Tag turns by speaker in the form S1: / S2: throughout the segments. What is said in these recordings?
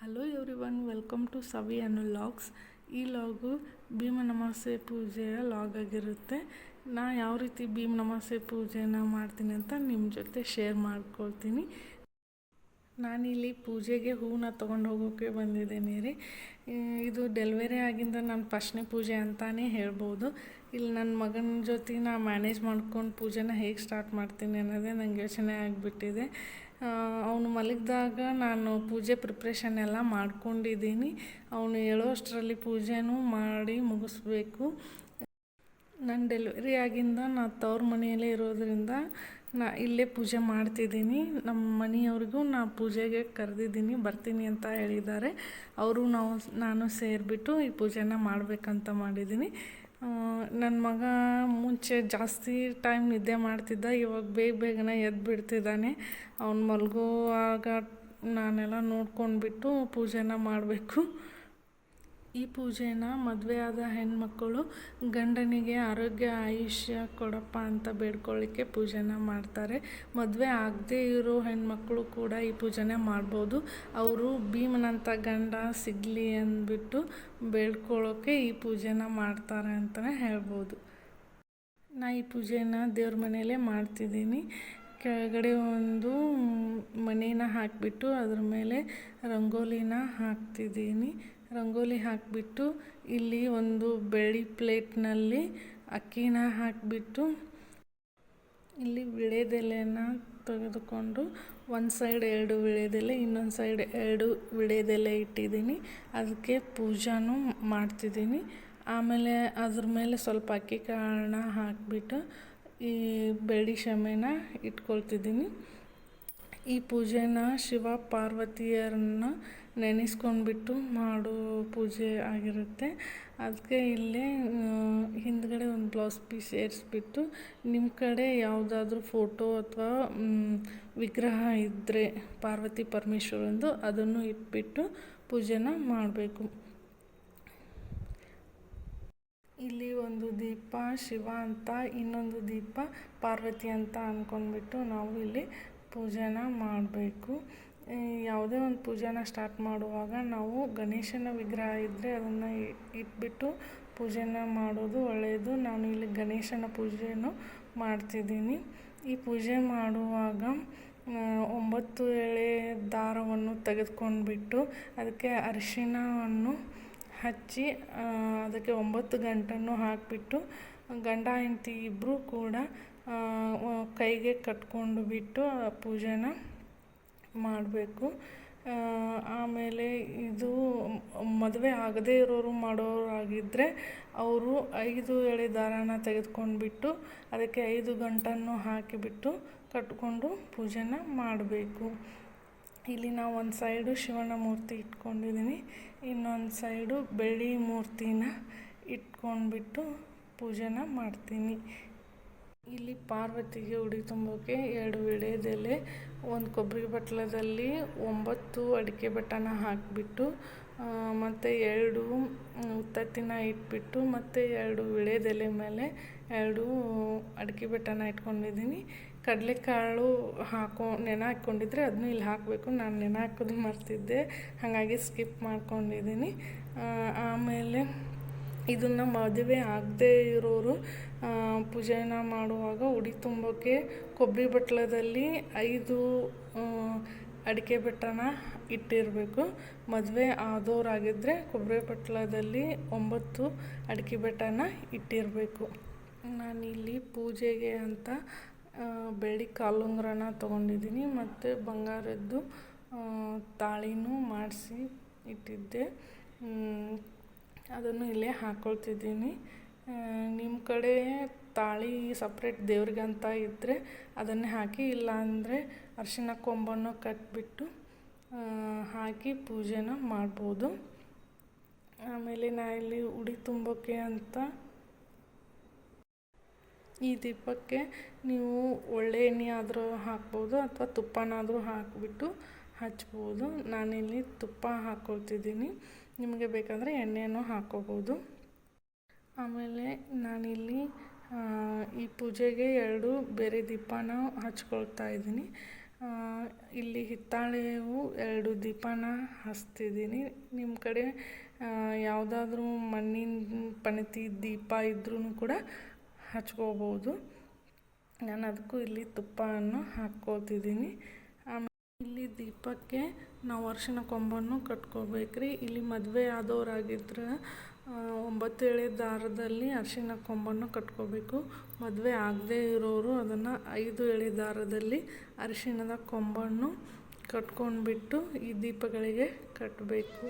S1: Hello everyone welcome to Savi Anu vlogs ಈ vlog Bhima ನಮಾಸೆ ಪೂಜೆಯ log ಆಗಿರುತ್ತೆ. ನಾ ಯಾವ ರೀತಿ ಭೀಮ ನಮಾಸೆ ಪೂಜೆನ ಮಾಡ್ತೀನಿ ಅಂತ ನಿಮ್ಮ ಜೊತೆ ಶೇರ್ ಮಾಡ್ಕೊಳ್ತೀನಿ. ನಾನಿಲ್ಲಿ ಪೂಜೆಗೆ ಹೂವನ್ನ ತೊಗೊಂಡು ಹೋಗೋಕ್ಕೆ ಬಂದಿದ್ದೀನಿ ರೀ. ಇದು ಡೆಲಿವರಿ ಆಗಿಂದ ನನ್ನ ಫಸ್ಟ್ನೇ ಪೂಜೆ ಅಂತಲೇ ಹೇಳ್ಬೋದು. ಇಲ್ಲಿ ನನ್ನ ಮಗನ ಜೊತೆ ನಾ ಮ್ಯಾನೇಜ್ ಮಾಡ್ಕೊಂಡು ಪೂಜೆನ ಹೇಗೆ ಸ್ಟಾರ್ಟ್ ಮಾಡ್ತೀನಿ ಅನ್ನೋದೇ ನಂಗೆ ಯೋಚನೆ ಆಗಿಬಿಟ್ಟಿದೆ. ಅವನು ಮಲಗಿದಾಗ ನಾನು ಪೂಜೆ ಪ್ರಿಪ್ರೇಷನ್ ಎಲ್ಲ ಮಾಡ್ಕೊಂಡಿದ್ದೀನಿ. ಅವನು ಹೇಳೋಷ್ಟರಲ್ಲಿ ಪೂಜೆನೂ ಮಾಡಿ ಮುಗಿಸ್ಬೇಕು. ನನ್ನ ಡೆಲಿವರಿ ಆಗಿಂದ ನಾ ತವ್ರ ಮನೆಯಲ್ಲೇ ಇರೋದರಿಂದ ನಾ ಇಲ್ಲೇ ಪೂಜೆ ಮಾಡ್ತಿದ್ದೀನಿ. ನಮ್ಮ ಮನೆಯವ್ರಿಗೂ ನಾ ಪೂಜೆಗೆ ಕರೆದಿದ್ದೀನಿ, ಬರ್ತೀನಿ ಅಂತ ಹೇಳಿದ್ದಾರೆ. ಅವರು ನಾವು, ನಾನು ಸೇರಿಬಿಟ್ಟು ಈ ಪೂಜೆನ ಮಾಡಬೇಕಂತ ಮಾಡಿದ್ದೀನಿ. ನನ್ನ ಮಗ ಮುಂಚೆ ಜಾಸ್ತಿ ಟೈಮ್ ನಿದ್ದೆ ಮಾಡ್ತಿದ್ದ, ಇವಾಗ ಬೇಗ ಬೇಗನೆ ಎದ್ದು ಬಿಡ್ತಿದ್ದಾನೆ ಅವ್ನು ಮಲಗುವಾಗ ನಾನೆಲ್ಲ ನೋಡ್ಕೊಂಡ್ಬಿಟ್ಟು ಪೂಜೆನ ಮಾಡಬೇಕು. ಈ ಪೂಜೆನ ಮದುವೆಯಾದ ಹೆಣ್ಮಕ್ಕಳು ಗಂಡನಿಗೆ ಆರೋಗ್ಯ ಆಯುಷ್ಯ ಕೊಡಪ್ಪ ಅಂತ ಬೇಡ್ಕೊಳ್ಳಿಕ್ಕೆ ಪೂಜೆನ ಮಾಡ್ತಾರೆ. ಮದುವೆ ಆಗದೇ ಇರೋ ಹೆಣ್ಮಕ್ಳು ಕೂಡ ಈ ಪೂಜೆನ ಮಾಡ್ಬೋದು. ಅವರು ಭೀಮನಂತ ಗಂಡ ಸಿಗಲಿ ಅಂದ್ಬಿಟ್ಟು ಬೇಡ್ಕೊಳ್ಳೋಕ್ಕೆ ಈ ಪೂಜೆನ ಮಾಡ್ತಾರೆ ಅಂತಲೇ ಹೇಳ್ಬೋದು. ನಾ ಈ ಪೂಜೆನ ದೇವ್ರ ಮನೆಯಲ್ಲೇ ಮಾಡ್ತಿದ್ದೀನಿ. ಕೆಳಗಡೆ ಒಂದು ಮನೇನ ಹಾಕಿಬಿಟ್ಟು ಅದ್ರ ಮೇಲೆ ರಂಗೋಲಿನ ಹಾಕ್ತಿದ್ದೀನಿ. ರಂಗೋಲಿ ಹಾಕಿಬಿಟ್ಟು ಇಲ್ಲಿ ಒಂದು ಬೆಳ್ಳಿ ಪ್ಲೇಟ್ನಲ್ಲಿ ಅಕ್ಕಿನ ಹಾಕಿಬಿಟ್ಟು ಇಲ್ಲಿ ವಿಳೆದೆಲೆನ ತೆಗೆದುಕೊಂಡು ಒಂದು ಸೈಡ್ ಎರಡು ವಿಳೆದೆಲೆ, ಇನ್ನೊಂದು ಸೈಡ್ ಎರಡು ವಿಳೆದೆಲೆ ಇಟ್ಟಿದ್ದೀನಿ. ಅದಕ್ಕೆ ಪೂಜಾನು ಮಾಡ್ತಿದ್ದೀನಿ. ಆಮೇಲೆ ಅದ್ರ ಮೇಲೆ ಸ್ವಲ್ಪ ಅಕ್ಕಿ ಕಾಳನ್ನ ಹಾಕಿಬಿಟ್ಟು ಈ ಬೆಳ್ಳಿ ಶಮೆನ ಇಟ್ಕೊಳ್ತಿದ್ದೀನಿ. ಈ ಪೂಜೆನ ಶಿವ ಪಾರ್ವತಿಯರನ್ನ ನೆನೆಸ್ಕೊಂಡ್ಬಿಟ್ಟು ಮಾಡೋ ಪೂಜೆ ಆಗಿರುತ್ತೆ. ಅದಕ್ಕೆ ಇಲ್ಲೇ ಹಿಂದ್ಗಡೆ ಒಂದು ಬ್ಲೌಸ್ ಪೀಸ್ ಸೇರಿಸ್ಬಿಟ್ಟು ನಿಮ್ಮ ಕಡೆ ಯಾವುದಾದ್ರೂ ಫೋಟೋ ಅಥವಾ ವಿಗ್ರಹ ಇದ್ದರೆ ಪಾರ್ವತಿ ಪರಮೇಶ್ವರಂದು ಅದನ್ನು ಇಟ್ಬಿಟ್ಟು ಪೂಜೆನ ಮಾಡಬೇಕು. ಇಲ್ಲಿ ಒಂದು ದೀಪ, ಶಿವ ಅಂತ, ಇನ್ನೊಂದು ದೀಪ ಪಾರ್ವತಿ ಅಂತ ಅಂದ್ಕೊಂಡ್ಬಿಟ್ಟು ನಾವು ಇಲ್ಲಿ ಪೂಜೆನ ಮಾಡಬೇಕು. ಯಾವುದೇ ಒಂದು ಪೂಜೆನ ಸ್ಟಾರ್ಟ್ ಮಾಡುವಾಗ ನಾವು ಗಣೇಶನ ವಿಗ್ರಹ ಇದ್ದರೆ ಅದನ್ನು ಇಟ್ಬಿಟ್ಟು ಪೂಜೆನ ಮಾಡೋದು ಒಳ್ಳೆಯದು ನಾನು ಇಲ್ಲಿ ಗಣೇಶನ ಪೂಜೆಯನ್ನು ಮಾಡ್ತಿದ್ದೀನಿ. ಈ ಪೂಜೆ ಮಾಡುವಾಗ ಒಂಬತ್ತು ಎಳೆ ದಾರವನ್ನು ತೆಗೆದುಕೊಂಡ್ಬಿಟ್ಟು ಅದಕ್ಕೆ ಅರಿಶಿಣವನ್ನು ಹಚ್ಚಿ ಅದಕ್ಕೆ ಒಂಬತ್ತು ಗಂಟನ್ನು ಹಾಕಿಬಿಟ್ಟು, ಗಂಡ, ಹೆಂಡತಿ ಇಬ್ಬರೂ ಕೂಡ ಕೈಗೆ ಕಟ್ಕೊಂಡು ಬಿಟ್ಟು ಆ ಪೂಜೆನ ಮಾಡಬೇಕು. ಆಮೇಲೆ ಇದು ಮದುವೆ ಆಗದೇ ಇರೋರು ಮಾಡೋರಾಗಿದ್ದರೆ ಅವರು ಐದು ಎಳೆ ದಾರಾನ ತೆಗೆದುಕೊಂಡ್ಬಿಟ್ಟು ಅದಕ್ಕೆ ಐದು ಗಂಟನ್ನು ಹಾಕಿಬಿಟ್ಟು ಕಟ್ಕೊಂಡು ಪೂಜೆನ ಮಾಡಬೇಕು. ಇಲ್ಲಿ ನಾವು ಒಂದು ಸೈಡು ಶಿವನ ಮೂರ್ತಿ ಇಟ್ಕೊಂಡಿದ್ದೀನಿ ಇನ್ನೊಂದು ಸೈಡು ಬೆಳ್ಳಿ ಮೂರ್ತಿನ ಇಟ್ಕೊಂಡ್ಬಿಟ್ಟು ಪೂಜೆನ ಮಾಡ್ತೀನಿ. ಇಲ್ಲಿ ಪಾರ್ವತಿಗೆ ಉಡಿ ತುಂಬೋಕೆ ಎರಡು ವಿಳೆದೆಲೆ, ಒಂದು ಕೊಬ್ಬರಿ ಬಟ್ಲದಲ್ಲಿ ಒಂಬತ್ತು ಅಡಿಕೆ ಬೆಟ್ಟನ ಹಾಕಿಬಿಟ್ಟು ಮತ್ತು ಎರಡು ಉತ್ತತ್ತಿನ ಇಟ್ಬಿಟ್ಟು, ಮತ್ತು ಎರಡು ವಿಳೆದೆಲೆ ಮೇಲೆ ಎರಡು ಅಡಿಕೆ ಬೆಟ್ಟನ ಇಟ್ಕೊಂಡಿದ್ದೀನಿ. ಕಡಲೆಕಾಳು ಹಾಕೋ, ನೆನೆ ಹಾಕ್ಕೊಂಡಿದ್ರೆ ಅದನ್ನು ಇಲ್ಲಿ ಹಾಕಬೇಕು. ನಾನು ನೆನೆ ಹಾಕೋದು ಮರ್ತಿದ್ದೆ. ಹಾಗಾಗಿ ಸ್ಕಿಪ್ ಮಾಡ್ಕೊಂಡಿದ್ದೀನಿ. ಆಮೇಲೆ ಇದನ್ನು ಮದುವೆ ಆಗದೇ ಇರೋರು ಪೂಜೆನ ಮಾಡುವಾಗ ಉಡಿ ತುಂಬೋಕ್ಕೆ ಕೊಬ್ಬರಿ ಬಟ್ಲದಲ್ಲಿ ಐದು ಅಡಿಕೆ ಬೆಟ್ಟನ ಇಟ್ಟಿರಬೇಕು. ಮದುವೆ ಆದವರಾಗಿದ್ದರೆ ಕೊಬ್ಬರಿ ಬಟ್ಲದಲ್ಲಿ ಒಂಬತ್ತು ಅಡಿಕೆ ಬೆಟ್ಟನ ಇಟ್ಟಿರಬೇಕು. ನಾನಿಲ್ಲಿ ಪೂಜೆಗೆ ಅಂತ ಬೆಳ್ಳಿ ಕಾಲುಂಗ್ರನ ತೊಗೊಂಡಿದ್ದೀನಿ. ಮತ್ತು ಬಂಗಾರದ್ದು ತಾಳಿನೂ ಮಾಡಿಸಿ ಇಟ್ಟಿದ್ದೆ. ಅದನ್ನು ಇಲ್ಲೇ ಹಾಕ್ಕೊಳ್ತಿದ್ದೀನಿ ನಿಮ್ಮ ಕಡೆ ತಾಳಿ ಸಪ್ರೇಟ್ ದೇವ್ರಿಗೆ ಅಂತ ಇದ್ದರೆ ಅದನ್ನೇ ಹಾಕಿ ಇಲ್ಲ ಅಂದರೆ ಅರಿಶಿನ ಕೊಂಬನ್ನು ಕಟ್ಟಿಬಿಟ್ಟು ಹಾಕಿ ಪೂಜೆನ ಮಾಡ್ಬೋದು. ಆಮೇಲೆ ನಾ ಇಲ್ಲಿ ಉಡಿ ತುಂಬೋಕ್ಕೆ ಅಂತ ಈ ದೀಪಕ್ಕೆ ನೀವು ಒಳ್ಳೆ ಎಣ್ಣೆ ಆದರೂ ಹಾಕ್ಬೋದು ಅಥವಾ ತುಪ್ಪನಾದರೂ ಹಾಕಿಬಿಟ್ಟು ಹಚ್ಬೋದು. ನಾನಿಲ್ಲಿ ತುಪ್ಪ ಹಾಕ್ಕೊಳ್ತಿದ್ದೀನಿ ನಿಮಗೆ ಬೇಕಂದರೆ ಎಣ್ಣೆಯನ್ನು ಹಾಕ್ಕೋಬೋದು ಆಮೇಲೆ ನಾನಿಲ್ಲಿ ಈ ಪೂಜೆಗೆ ಎರಡು ಬೇರೆ ದೀಪನ ಹಚ್ಕೊಳ್ತಾ ಇದ್ದೀನಿ. ಇಲ್ಲಿ ಹಿತ್ತಾಳೆವು ಎರಡು ದೀಪನ ಹಚ್ತಿದ್ದೀನಿ. ನಿಮ್ಮ ಕಡೆ ಯಾವುದಾದ್ರೂ ಮಣ್ಣಿನ ಪಣತಿ ದೀಪ ಇದ್ರೂ ಕೂಡ ಹಚ್ಕೋಬೋದು. ನಾನು ಅದಕ್ಕೂ ಇಲ್ಲಿ ತುಪ್ಪವನ್ನು ಹಾಕ್ಕೋತಿದ್ದೀನಿ. ಇಲ್ಲಿ ದೀಪಕ್ಕೆ ನಾವು ಅರಿಶಿನ ಕೊಂಬನ್ನು ಕಟ್ಕೋಬೇಕ್ರಿ. ಇಲ್ಲಿ ಮದುವೆ ಆದವರಾಗಿದ್ರೆ ಒಂಬತ್ತು ಎಳೆ ದಾರದಲ್ಲಿ ಅರಿಶಿನ ಕೊಂಬನ್ನು ಕಟ್ಕೋಬೇಕು. ಮದುವೆ ಆಗದೇ ಇರೋರು ಅದನ್ನು ಐದು ಎಳೆ ದಾರದಲ್ಲಿ ಅರಿಶಿಣದ ಕೊಂಬನ್ನು ಕಟ್ಕೊಂಡ್ಬಿಟ್ಟು ಈ ದೀಪಗಳಿಗೆ ಕಟ್ಟಬೇಕು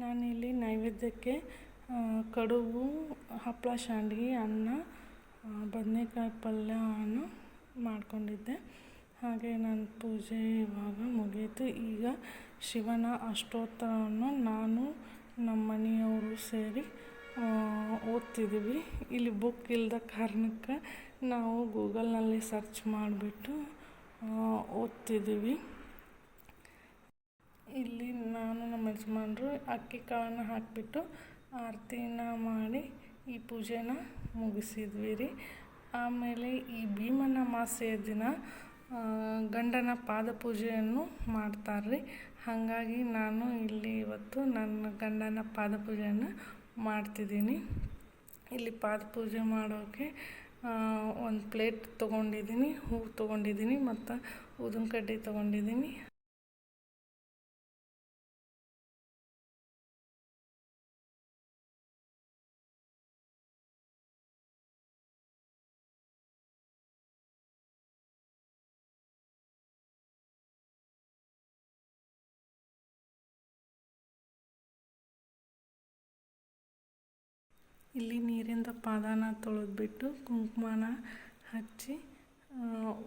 S1: ನಾನಿಲ್ಲಿ ನೈವೇದ್ಯಕ್ಕೆ ಕಡುಬು ಹಪ್ಪಳ ಸಂಡ್ಗಿ ಅನ್ನ ಬದನೇಕಾಯಿ ಪಲ್ಯವನ್ನು ಮಾಡಿಕೊಂಡಿದ್ದೆ. ಹಾಗೆ ನನ್ನ ಪೂಜೆ ಇವಾಗ ಮುಗೀತು. ಈಗ ಶಿವನ ಅಷ್ಟೋತ್ತರವನ್ನು ನಾನು ನಮ್ಮ ಮನೆಯವರು ಸೇರಿ ಓದ್ತಿದ್ದೀವಿ. ಇಲ್ಲಿ ಬುಕ್ ಇಲ್ಲದ ಕಾರಣಕ್ಕೆ ನಾವು ಗೂಗಲ್ನಲ್ಲಿ ಸರ್ಚ್ ಮಾಡಿಬಿಟ್ಟು ಓದ್ತಿದ್ದೀವಿ. ಇಲ್ಲಿ ನಾನು ನಮ್ಮ ಯಜಮಾನರು ಅಕ್ಕಿ ಕಾಳನ್ನು ಹಾಕಿಬಿಟ್ಟು ಆರತಿನ ಮಾಡಿ ಈ ಪೂಜೆನ ಮುಗಿಸಿದ್ವಿ ರೀ. ಆಮೇಲೆ ಈ ಭೀಮನ ಮಾಸೆಯ ದಿನ ಗಂಡನ ಪಾದ ಪೂಜೆಯನ್ನು ಮಾಡ್ತಾರೆ ರೀ. ಹಾಗಾಗಿ ನಾನು ಇಲ್ಲಿ ಇವತ್ತು ನನ್ನ ಗಂಡನ ಪಾದ ಪೂಜೆಯನ್ನು ಮಾಡ್ತಿದ್ದೀನಿ. ಇಲ್ಲಿ ಪಾದ ಪೂಜೆ ಮಾಡೋಕ್ಕೆ ಒಂದು ಪ್ಲೇಟ್ ತೊಗೊಂಡಿದ್ದೀನಿ ಹೂವು ತೊಗೊಂಡಿದ್ದೀನಿ ಮತ್ತು ಊದಿನ ಕಡ್ಡಿ ತೊಗೊಂಡಿದ್ದೀನಿ. ಇಲ್ಲಿ ನೀರಿಂದ ಪಾದಾನ ತೊಳೆದ್ಬಿಟ್ಟು ಕುಂಕುಮನ ಹಚ್ಚಿ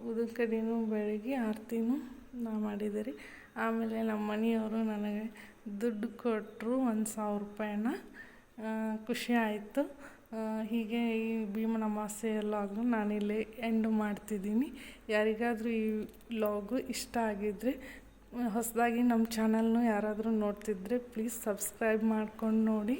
S1: ಉದಿನ ಬೆಳಗ್ಗೆ ಬೆಳಗಿ ಆರತಿನೂ ನಾ ಮಾಡಿದೆ ರೀ ಆಮೇಲೆ ನಮ್ಮ ಮನೆಯವರು ನನಗೆ ದುಡ್ಡು ಕೊಟ್ಟರು ಒಂದು ಸಾವಿರ ರೂಪಾಯಿನ. ಖುಷಿ ಆಯಿತು. ಹೀಗೆ ಈ ಭೀಮನ ಅಮಾವಾಸ್ಯೆ ಲಾಗ್ನ ನಾನಿಲ್ಲಿ ಎಂಡ್ ಮಾಡ್ತಿದ್ದೀನಿ. ಯಾರಿಗಾದರೂ ಈ ಲಾಗು ಇಷ್ಟ ಆಗಿದ್ದರೆ ಹೊಸದಾಗಿ ನಮ್ಮ ಚಾನಲ್ನು ಯಾರಾದರೂ ನೋಡ್ತಿದ್ರೆ ಪ್ಲೀಸ್ ಸಬ್ಸ್ಕ್ರೈಬ್ ಮಾಡ್ಕೊಂಡು ನೋಡಿ.